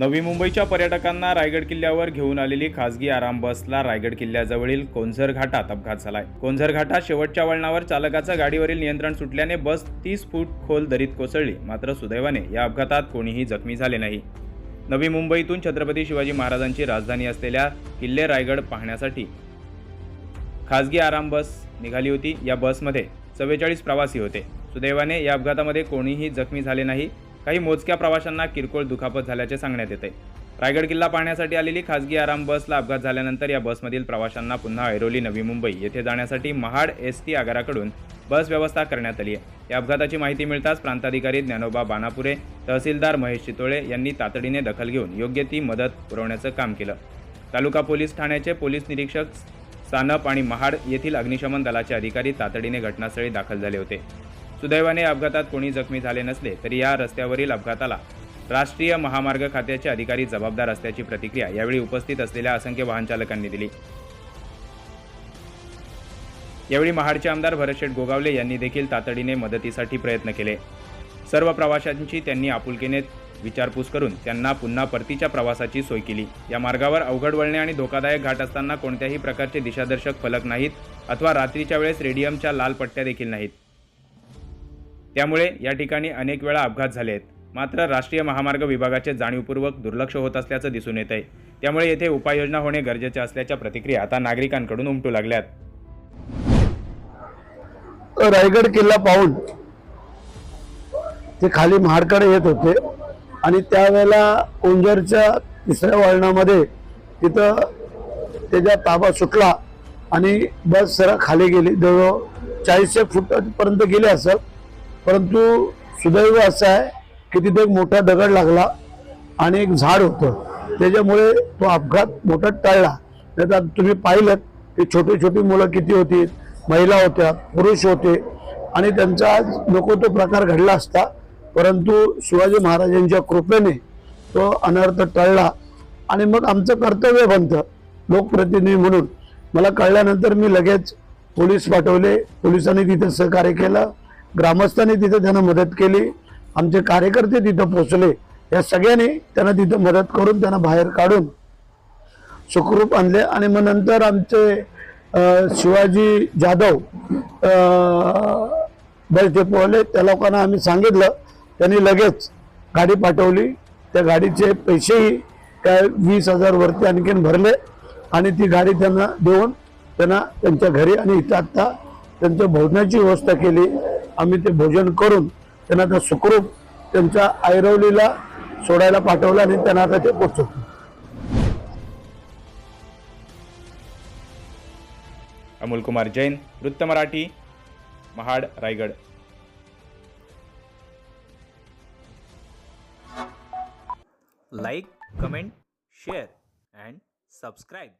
नवी मुंबईच्या पर्यटकांना रायगड किल्ल्यावर घेऊन आलेली खासगी आराम बसला रायगड किल्ल्याजवळील कोंझर घाटात अपघात झालाय. कोंझर घाटात शेवटच्या वळणावर चालकाचं गाडीवरील नियंत्रण सुटल्याने बस तीस फूट खोल दरीत कोसळली. मात्र सुदैवाने या अपघातात कोणीही जखमी झाले नाही. नवी मुंबईतून छत्रपती शिवाजी महाराजांची राजधानी असलेल्या किल्ले रायगड पाहण्यासाठी खासगी आराम बस निघाली होती. या बसमध्ये चव्वेचाळीस प्रवासी होते. सुदैवाने या अपघातामध्ये कोणीही जखमी झाले नाही. काही मोजक्या प्रवाशांना किरकोळ दुखापत झाल्याचे सांगण्यात येते. रायगड किल्ला पाहण्यासाठी आलेली खासगी आराम बसला अपघात झाल्यानंतर या बसमधील प्रवाशांना पुन्हा ऐरोली नवी मुंबई येथे जाण्यासाठी महाड एस टी आगाराकडून बस व्यवस्था करण्यात आली आहे. या अपघाताची माहिती मिळताच प्रांताधिकारी ज्ञानोबा बानापुरे तहसीलदार महेश चितोळे यांनी तातडीने दखल घेऊन योग्य ती मदत पुरवण्याचं काम केलं. तालुका पोलीस ठाण्याचे पोलीस निरीक्षक सानप आणि महाड येथील अग्निशमन दलाचे अधिकारी तातडीने घटनास्थळी दाखल झाले होते. सुदैवाने अपघातात कोणी जखमी झाले नसले तरी या रस्त्यावरील अपघाताला राष्ट्रीय महामार्ग खात्याचे अधिकारी जबाबदार असल्याची प्रतिक्रिया यावेळी उपस्थित असलेल्या असंख्य वाहनचालकांनी दिली. यावेळी महाडचे आमदार भरतशेठ गोगावले यांनी देखील तातडीने मदतीसाठी प्रयत्न केले. सर्व प्रवाशांची त्यांनी आपुलकीने विचारपूस करून त्यांना पुन्हा परतीच्या प्रवासाची सोय केली. या मार्गावर अवघड वळणे आणि धोकादायक घाट असताना कोणत्याही प्रकारचे दिशादर्शक फलक नाहीत अथवा रात्रीच्या वेळेस रेडियमच्या लाल पट्ट्या देखील नाहीत. त्यामुळे या ठिकाणी अनेक वेळा अपघात झाले आहेत. मात्र राष्ट्रीय महामार्ग विभागाचे जाणीवपूर्वक दुर्लक्ष होत असल्याचं दिसून येत आहे त्यामुळे येथे उपाययोजना होणे गरजेचे असल्याच्या प्रतिक्रिया आता नागरिकांकडून उमटू लागल्यात. रायगड किल्ला पाहून ते खाली महाडकडे येत होते आणि त्यावेळेला ओंजरच्या तिसऱ्या वळणामध्ये तिथं त्याचा ताबा सुटला आणि बस सरळ खाली गेली जवळ चाळीसशे फुटापर्यंत गेले असं परंतु सुदैव असं आहे की तिथे एक मोठा दगड लागला आणि एक झाड होतं. त्याच्यामुळे तो अपघात मोठा टळला. नाही तर तुम्ही पाहिलं की छोटी छोटी मुलं किती होती महिला होत्या पुरुष होते आणि त्यांचा आज नको तो प्रकार घडला असता. परंतु शिवाजी महाराजांच्या कृपेने तो अनर्थ टळला आणि मग आमचं कर्तव्य बनतं लोकप्रतिनिधी म्हणून. मला कळल्यानंतर मी लगेच पोलीस पाठवले. पोलिसांनी तिथे सहकार्य केलं. ग्रामस्थांनी तिथे त्यांना मदत केली. आमचे कार्यकर्ते तिथं पोचले या सगळ्यांनी त्यांना तिथं मदत करून त्यांना बाहेर काढून सुखरूप आणले. आणि मग नंतर आमचे शिवाजी जाधव बैठे पोहले त्या लोकांना आम्ही सांगितलं. त्यांनी लगेच गाडी पाठवली. त्या गाडीचे पैसेही काय वीस हजारवरती आणखीन भरले. आणि ती गाडी त्यांना देऊन त्यांना त्यांच्या घरी आणि इथं आत्ता त्यांच्या भोजनाची व्यवस्था केली. आम्ही ते भोजन करून त्यांना आता सुखरूप त्यांच्या ऐरवलीला सोडायला पाठवलं आणि त्यांना आता ते पोचवतो Amol Kumar Jain Vrutta Marathi Mahad Raigad like, comment, share, and subscribe.